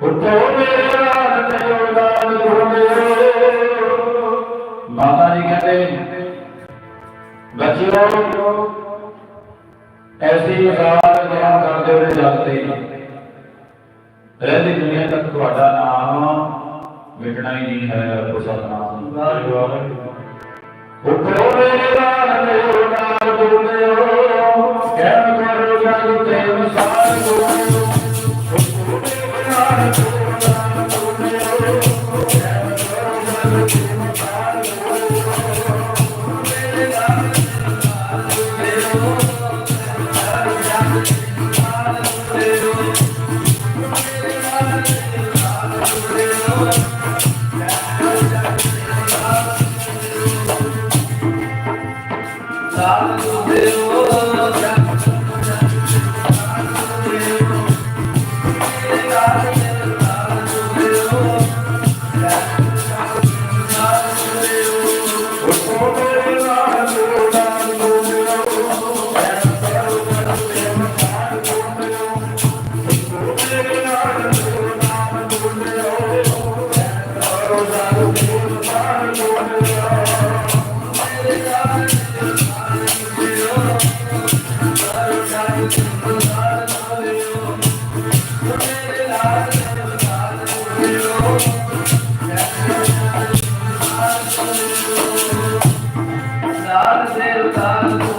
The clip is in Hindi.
उठो माता जी कहते बच्चियों ऐसी मिसाल ज्ञान करते हुए जाते रहती दुनिया तक थोड़ा नाम मिटना ही नहीं है सतनाम उठो मेरे दान योगदान कहते हो क्या करो जाते मिसाल को Saludos, Yeah. passado.